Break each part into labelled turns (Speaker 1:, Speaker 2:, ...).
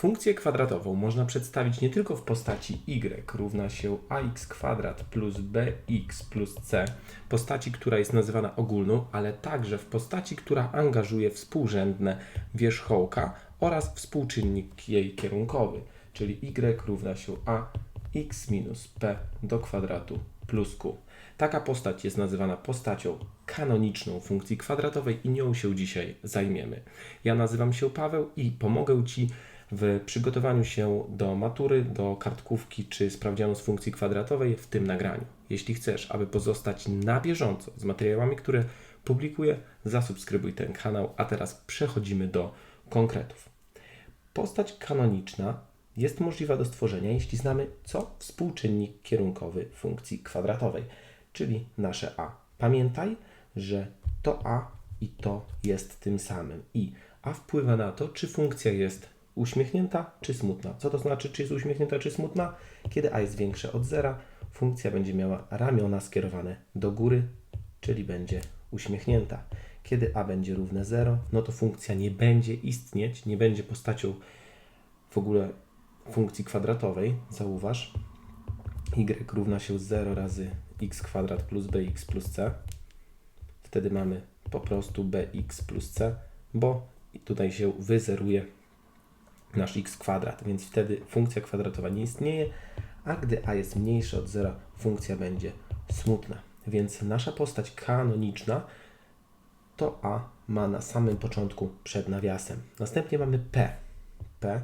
Speaker 1: Funkcję kwadratową można przedstawić nie tylko w postaci y równa się ax kwadrat plus bx plus c, postaci, która jest nazywana ogólną, ale także w postaci, która angażuje współrzędne wierzchołka oraz współczynnik jej kierunkowy, czyli y równa się a x minus p do kwadratu plus q. Taka postać jest nazywana postacią kanoniczną funkcji kwadratowej i nią się dzisiaj zajmiemy. Ja nazywam się Paweł i pomogę Ci w przygotowaniu się do matury, do kartkówki czy sprawdzianu z funkcji kwadratowej w tym nagraniu. Jeśli chcesz, aby pozostać na bieżąco z materiałami, które publikuję, zasubskrybuj ten kanał, a teraz przechodzimy do konkretów. Postać kanoniczna jest możliwa do stworzenia, jeśli znamy co współczynnik kierunkowy funkcji kwadratowej, czyli nasze a. Pamiętaj, że to a i to jest tym samym i a wpływa na to, czy funkcja jest uśmiechnięta czy smutna. Co to znaczy, czy jest uśmiechnięta czy smutna? Kiedy a jest większe od zera, funkcja będzie miała ramiona skierowane do góry, czyli będzie uśmiechnięta. Kiedy a będzie równe 0, no to funkcja nie będzie istnieć, nie będzie postacią w ogóle funkcji kwadratowej. Zauważ, y równa się 0 razy x kwadrat plus bx plus c. Wtedy mamy po prostu bx plus c, bo tutaj się wyzeruje nasz x kwadrat, więc wtedy funkcja kwadratowa nie istnieje, a gdy a jest mniejsze od zera, funkcja będzie smutna. Więc nasza postać kanoniczna to a ma na samym początku przed nawiasem. Następnie mamy p. p,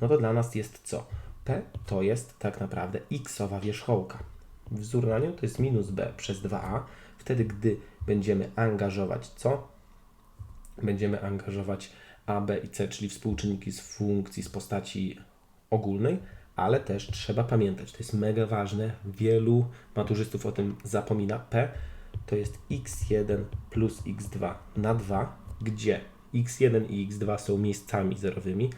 Speaker 1: no to dla nas jest co? p to jest tak naprawdę xowa wierzchołka. Wzór na nią to jest minus b przez 2a. Wtedy, gdy będziemy angażować co? Będziemy angażować a, b i c, czyli współczynniki z funkcji z postaci ogólnej, ale też trzeba pamiętać, to jest mega ważne, wielu maturzystów o tym zapomina, p to jest x1 plus x2 na 2, gdzie x1 i x2 są miejscami zerowymi,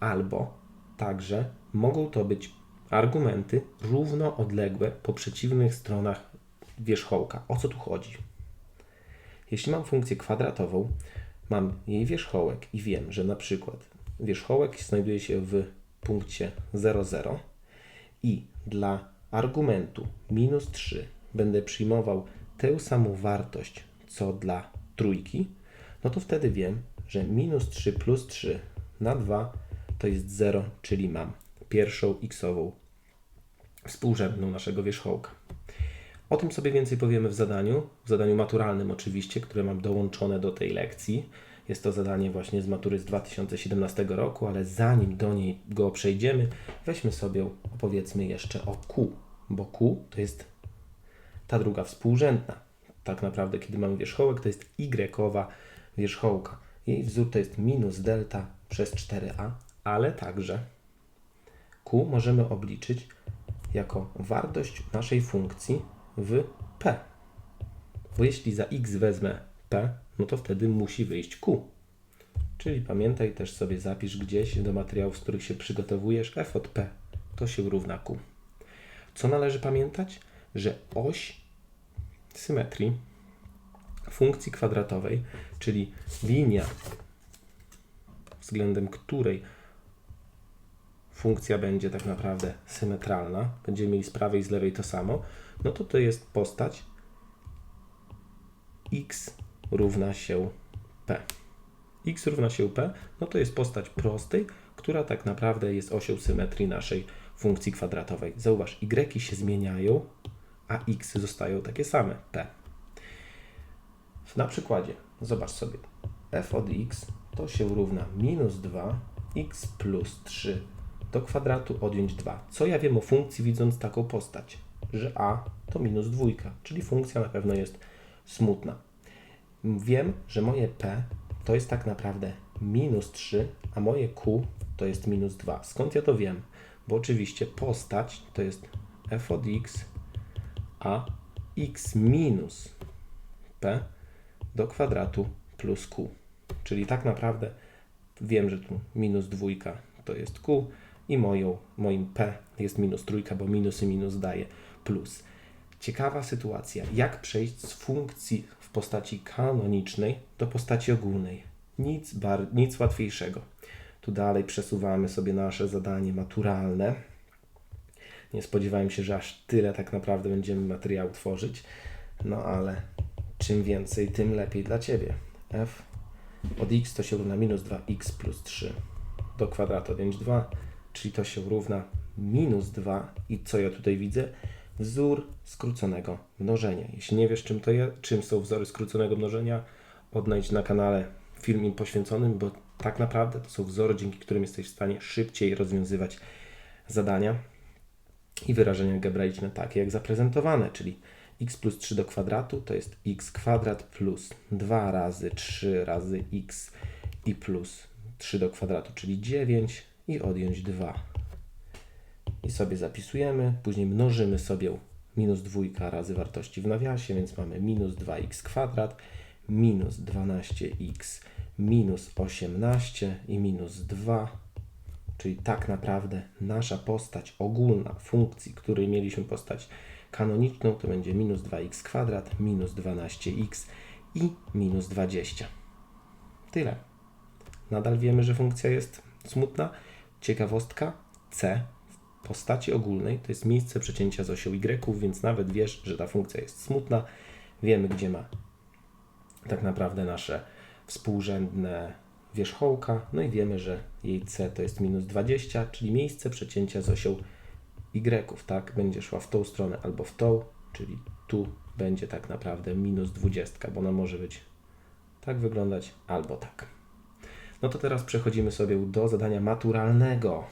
Speaker 1: albo także mogą to być argumenty równoodległe po przeciwnych stronach wierzchołka. O co tu chodzi? Jeśli mam funkcję kwadratową, mam jej wierzchołek i wiem, że na przykład wierzchołek znajduje się w punkcie 0,0 i dla argumentu minus 3 będę przyjmował tę samą wartość co dla trójki, no to wtedy wiem, że minus 3 plus 3 na 2 to jest 0, czyli mam pierwszą xową współrzędną naszego wierzchołka. O tym sobie więcej powiemy w zadaniu, w zadaniu maturalnym oczywiście, które mam dołączone do tej lekcji. Jest to zadanie właśnie z matury z 2017 roku, ale zanim do niego przejdziemy, weźmy sobie, opowiedzmy jeszcze o Q, bo Q to jest ta druga współrzędna. Tak naprawdę, kiedy mamy wierzchołek, to jest y wierzchołka. Jej wzór to jest minus delta przez 4a, ale także Q możemy obliczyć jako wartość naszej funkcji w p. Bo jeśli za x wezmę p, no to wtedy musi wyjść q. Czyli pamiętaj też sobie zapisz gdzieś do materiałów, z których się przygotowujesz, f od p to się równa q. Co należy pamiętać? Że oś symetrii funkcji kwadratowej, czyli linia, względem której funkcja będzie tak naprawdę symetralna, będziemy mieli z prawej i z lewej to samo, no to to jest postać x równa się p. x równa się p, no to jest postać prostej, która tak naprawdę jest osią symetrii naszej funkcji kwadratowej. Zauważ, y się zmieniają, a x zostają takie same, p. Na przykładzie, zobacz sobie, f od x to się równa minus 2 x plus 3 do kwadratu odjąć 2. Co ja wiem o funkcji widząc taką postać? Że a to minus dwójka, czyli funkcja na pewno jest smutna. Wiem, że moje p to jest tak naprawdę minus 3, a moje q to jest minus 2. Skąd ja to wiem? Bo oczywiście postać to jest f od x, a x minus p do kwadratu plus q. Czyli tak naprawdę wiem, że tu minus dwójka to jest q, i moją, moim P jest minus trójka, bo minus i minus daje plus. Ciekawa sytuacja. Jak przejść z funkcji w postaci kanonicznej do postaci ogólnej? Nic, bar, nic łatwiejszego. Tu dalej przesuwamy sobie nasze zadanie maturalne. Nie spodziewałem się, że aż tyle tak naprawdę będziemy materiału tworzyć. No ale czym więcej, tym lepiej dla Ciebie. f od x to się równa minus 2x plus 3 do kwadratu odjąć 2, czyli to się równa minus 2 i co ja tutaj widzę? Wzór skróconego mnożenia. Jeśli nie wiesz czym to jest, czym są wzory skróconego mnożenia, odnajdź na kanale film im poświęconym, bo tak naprawdę to są wzory, dzięki którym jesteś w stanie szybciej rozwiązywać zadania i wyrażenia algebraiczne takie jak zaprezentowane, czyli x plus 3 do kwadratu to jest x kwadrat plus 2 razy 3 razy x i plus 3 do kwadratu, czyli 9 i odjąć 2. I sobie zapisujemy, później mnożymy sobie minus 2 razy wartości w nawiasie, więc mamy minus 2x kwadrat, minus 12x, minus 18 i minus 2 Czyli tak naprawdę nasza postać ogólna funkcji, której mieliśmy postać kanoniczną, to będzie minus 2x kwadrat, minus 12x i minus 20. Tyle. Nadal wiemy, że funkcja jest smutna. Ciekawostka c w postaci ogólnej to jest miejsce przecięcia z osią y, więc nawet wiesz, że ta funkcja jest smutna. Wiemy, gdzie ma tak naprawdę nasze współrzędne wierzchołka, no i wiemy, że jej c to jest minus 20, czyli miejsce przecięcia z osią y, tak? Będzie szła w tą stronę albo w tą, czyli tu będzie tak naprawdę minus 20, bo ona może być tak wyglądać albo tak. No to teraz przechodzimy sobie do zadania maturalnego,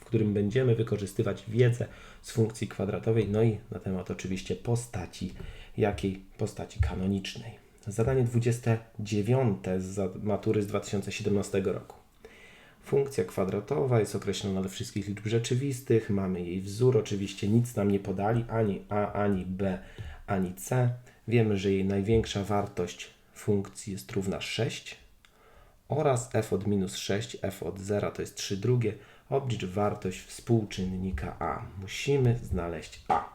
Speaker 1: w którym będziemy wykorzystywać wiedzę z funkcji kwadratowej, no i na temat oczywiście postaci, jakiej postaci kanonicznej. Zadanie 29 z matury z 2017 roku. Funkcja kwadratowa jest określona dla wszystkich liczb rzeczywistych. Mamy jej wzór. Oczywiście nic nam nie podali ani a, ani b, ani c. Wiemy, że jej największa wartość funkcji jest równa 6 oraz f od minus 6, f od 0 to jest 3 drugie. Oblicz wartość współczynnika a. Musimy znaleźć a.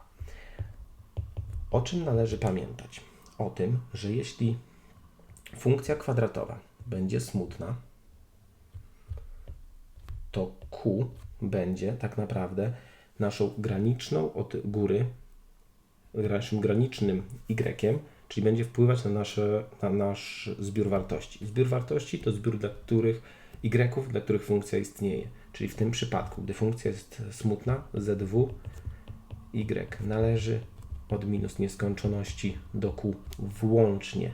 Speaker 1: O czym należy pamiętać? o tym, że jeśli funkcja kwadratowa będzie smutna, to q będzie tak naprawdę naszą graniczną od góry, naszym granicznym y, czyli będzie wpływać na, nasze, na nasz zbiór wartości. Zbiór wartości to zbiór, dla których y, dla których funkcja istnieje. Czyli w tym przypadku, gdy funkcja jest smutna, zw y należy od minus nieskończoności do q włącznie,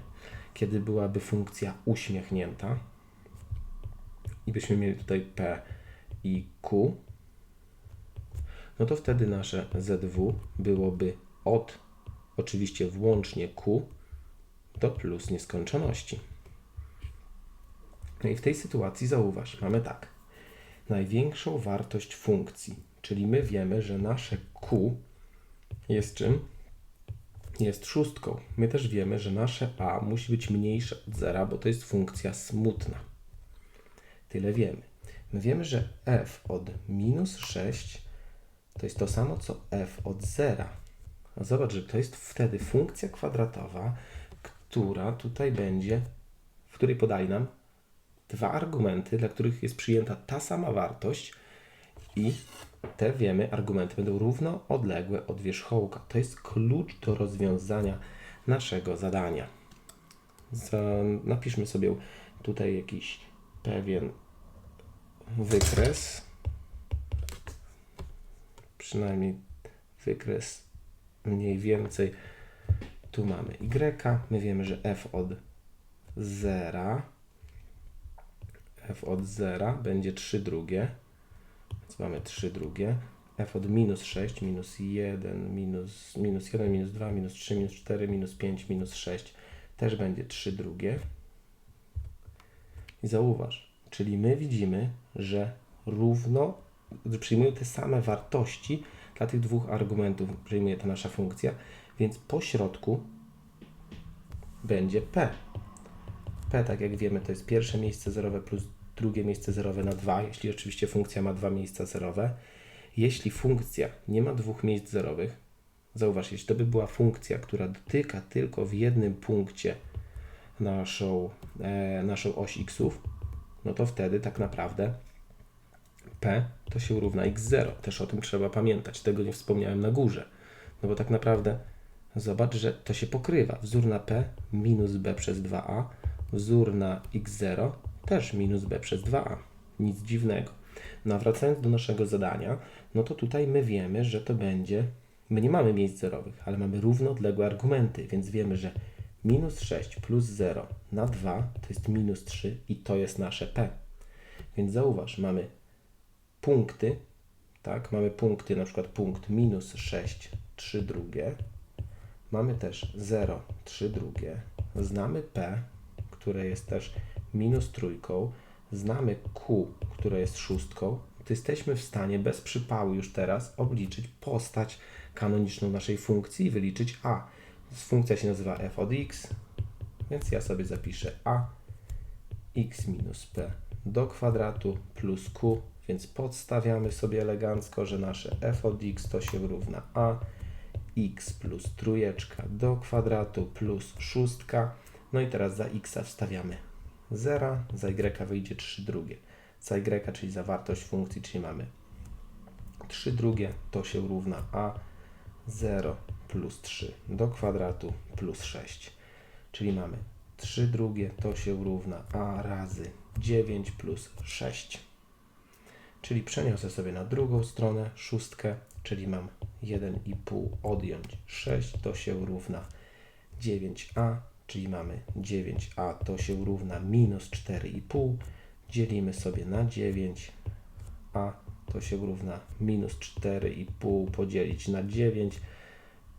Speaker 1: kiedy byłaby funkcja uśmiechnięta i byśmy mieli tutaj p i q, no to wtedy nasze zw byłoby od oczywiście włącznie q do plus nieskończoności. No i w tej sytuacji zauważ, mamy tak. Największą wartość funkcji, czyli my wiemy, że nasze q jest czym? jest szóstką. My też wiemy, że nasze a musi być mniejsze od zera, bo to jest funkcja smutna. Tyle wiemy. My wiemy, że f od minus 6 to jest to samo, co f od zera. Zobacz, że to jest wtedy funkcja kwadratowa, która tutaj będzie, w której podali nam dwa argumenty, dla których jest przyjęta ta sama wartość i te wiemy, argumenty będą równo odległe od wierzchołka. To jest klucz do rozwiązania naszego zadania. napiszmy sobie tutaj jakiś pewien wykres. Przynajmniej wykres mniej więcej. Tu mamy y. My wiemy, że f od 0 f od 0 będzie 3 drugie więc mamy 3 drugie. f od minus 6, minus 1, minus, minus 1, minus 2, minus 3, minus 4, minus 5, minus 6 też będzie 3 drugie. I zauważ, czyli my widzimy, że równo przyjmuje te same wartości dla tych dwóch argumentów, przyjmuje ta nasza funkcja, więc po środku będzie p. p, tak jak wiemy, to jest pierwsze miejsce zerowe plus drugie miejsce zerowe na 2, jeśli oczywiście funkcja ma dwa miejsca zerowe. Jeśli funkcja nie ma dwóch miejsc zerowych, zauważ, jeśli to by była funkcja, która dotyka tylko w jednym punkcie naszą, e, naszą oś xów, no to wtedy tak naprawdę P to się równa x0. Też o tym trzeba pamiętać. Tego nie wspomniałem na górze. No bo tak naprawdę zobacz, że to się pokrywa. Wzór na P minus B przez 2a. Wzór na x0 też minus B przez 2a. Nic dziwnego. No wracając do naszego zadania, no to tutaj my wiemy, że to będzie, my nie mamy miejsc zerowych, ale mamy równoodległe argumenty, więc wiemy, że minus 6 plus 0 na 2 to jest minus 3 i to jest nasze P. Więc zauważ, mamy punkty, tak, mamy punkty, na przykład punkt minus 6, 3 drugie, mamy też 0, 3 drugie, znamy P, które jest też minus trójką, znamy Q, które jest szóstką, to jesteśmy w stanie bez przypału już teraz obliczyć postać kanoniczną naszej funkcji i wyliczyć A. Funkcja się nazywa f od x, więc ja sobie zapiszę A x minus p do kwadratu plus q, więc podstawiamy sobie elegancko, że nasze f od x to się równa a x plus trójeczka do kwadratu plus szóstka. No i teraz za x wstawiamy 0, za y wyjdzie 3 drugie. Za y, czyli za wartość funkcji, czyli mamy 3 drugie, to się równa a 0 plus 3 do kwadratu plus 6. Czyli mamy 3 drugie to się równa a razy 9 plus 6. Czyli przeniosę sobie na drugą stronę szóstkę, czyli mam 1,5 odjąć 6 to się równa 9a, czyli mamy 9a to się równa minus 4,5. Dzielimy sobie na 9, a to się równa minus 4,5 podzielić na 9.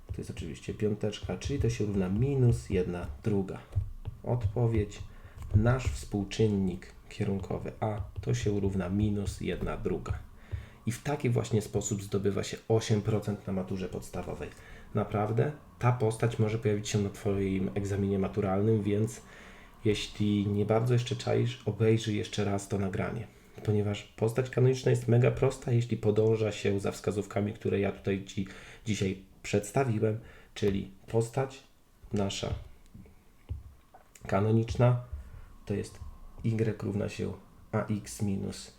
Speaker 1: To jest oczywiście piąteczka, czyli to się równa minus 1 druga. Odpowiedź. Nasz współczynnik kierunkowy A to się równa minus 1 druga. I w taki właśnie sposób zdobywa się 8% na maturze podstawowej. Naprawdę ta postać może pojawić się na Twoim egzaminie maturalnym, więc jeśli nie bardzo jeszcze czaisz, obejrzyj jeszcze raz to nagranie. Ponieważ postać kanoniczna jest mega prosta, jeśli podąża się za wskazówkami, które ja tutaj Ci dzisiaj przedstawiłem, czyli postać nasza kanoniczna to jest y równa się ax minus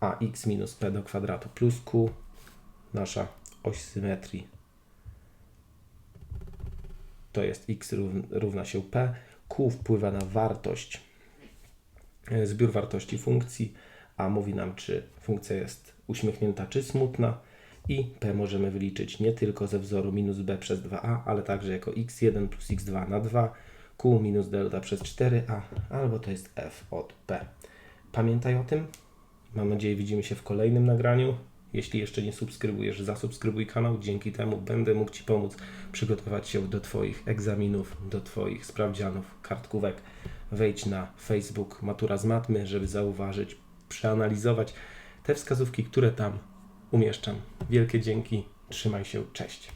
Speaker 1: ax minus p do kwadratu plus q, nasza oś symetrii. To jest x rów- równa się p, q wpływa na wartość, e, zbiór wartości funkcji, a mówi nam, czy funkcja jest uśmiechnięta, czy smutna. I p możemy wyliczyć nie tylko ze wzoru minus b przez 2a, ale także jako x1 plus x2 na 2, q minus delta przez 4a, albo to jest f od p. Pamiętaj o tym. Mam nadzieję, widzimy się w kolejnym nagraniu. Jeśli jeszcze nie subskrybujesz, zasubskrybuj kanał. Dzięki temu będę mógł Ci pomóc przygotować się do Twoich egzaminów, do Twoich sprawdzianów, kartkówek. Wejdź na Facebook Matura z Matmy, żeby zauważyć, przeanalizować te wskazówki, które tam umieszczam. Wielkie dzięki, trzymaj się, cześć.